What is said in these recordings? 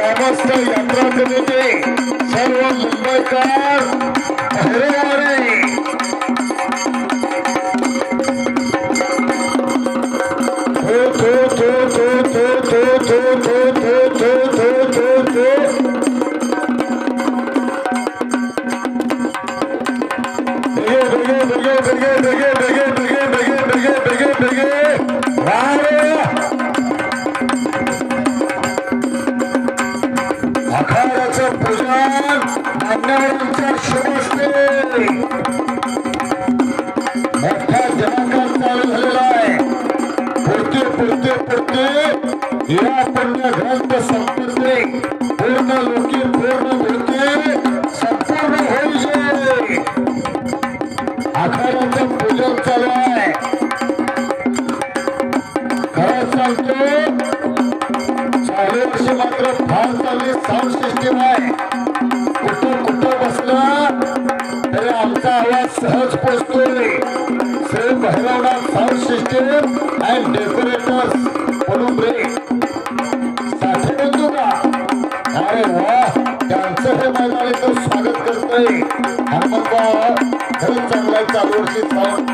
সমস্ত যন্ত্রগুলিতে সর্বময় अखाड्याचं पूजन मान्यवरांच्या शुभस्ते मोठा जनाकार चालू झालेला आहे पुरते पुरते पुरते या पुण्य ग्रंथ संपत्ती पूर्ण लोकी पूर्ण होते संपूर्ण होईल आखाड्याचं पूजन चालू आहे खरं सांगतो मात्र फार चांगली साऊंड सिस्टीम आहे कुठं कुठं बसला तरी आमचा आवाज सहज पोचतोय Shri Bhairavnath sound system and decorators म्हणून रे. साठे बंधू का? अरे वा त्यांचं हे मैदानी तो स्वागत करतोय. हनुमंतराव खरंच चांगला आहे चालू वर्षी साऊंड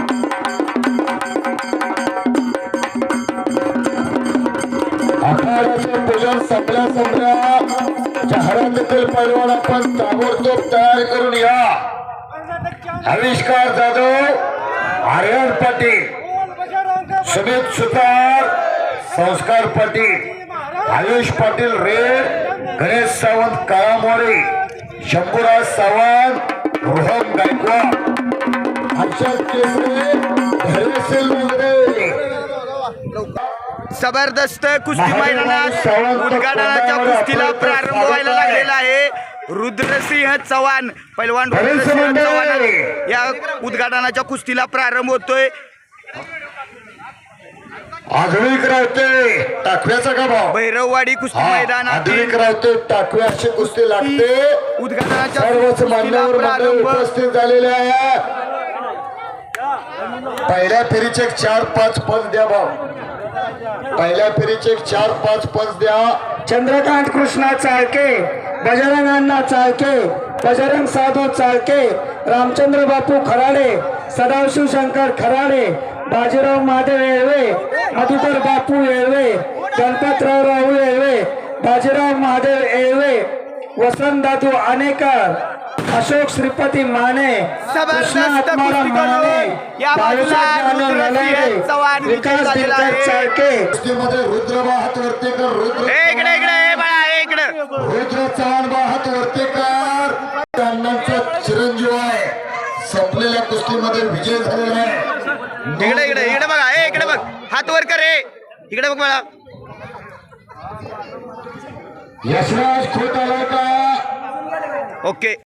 आखाड्याचं पूजन संपल्या संपल्या जाहिरातीतील पैलवान आपण ताबडतोब तयार करून या. आविष्कार जाधव आर्यन पाटील सुमित सुतार संस्कार पाटील आयुष पाटील रेड गणेश सावंत काळामोरे शंभूराज सावंत रोहन गायकवाड. अक्षर केसरे धैर्यशील मुंगरे जबरदस्त कुस्ती मैदानात उद्घाटनाच्या कुस्तीला प्रारंभ व्हायला लागलेला आहे. रुद्रसिंह चव्हाण पैलवान रुद्रसिंह चव्हाण. या उद्घाटनाच्या कुस्तीला प्रारंभ होतोय. आधुनिक राहते टाकव्याचा का भाव? भैरववाडी कुस्ती मैदानात आधुनिक राहते टाकव्या अशी कुस्ती लागते. उद्घाटनाच्या सर्वच कुस्तीला मान्यवर मंडळी प्रारंभ. उपस्थित झालेले आहे पहिल्या फेरीचे चार पाच पंच द्या भाऊ. पहिल्या फेरीचे चार पाच पंच द्या. चंद्रकांत कृष्णा चाळके बजरंग अण्णा चाळके बजरंग साधू चाळके रामचंद्र बापू खराडे सदाशिव शंकर खराडे बाजीराव महादेव येळवे मधुकर बापू येळवे गणपतराव राहू येळवे बाजीराव महादेव येळवे वसंत दादू आनेकर अशोक श्रीपती माने कृष्णा आत्माराम माने चव्हाण विजयी विकास झालेला आहे. चाळके. कुस्तीमध्ये रुद्रबा हात वरती कर रुद्र इकडे इकडे ए, बाळा इकडे. रुद्र चव्हाण बा हात वरती कर अण्णांचा चिरंजीव आहे. संपलेल्या कुस्तीमध्ये विजय झालेला आहे. इकडे इकडे इकडे बघा ए इकडे बघ. हात वर कर रे इकडे बघ बाळा. यशराज खोत आला का ओके.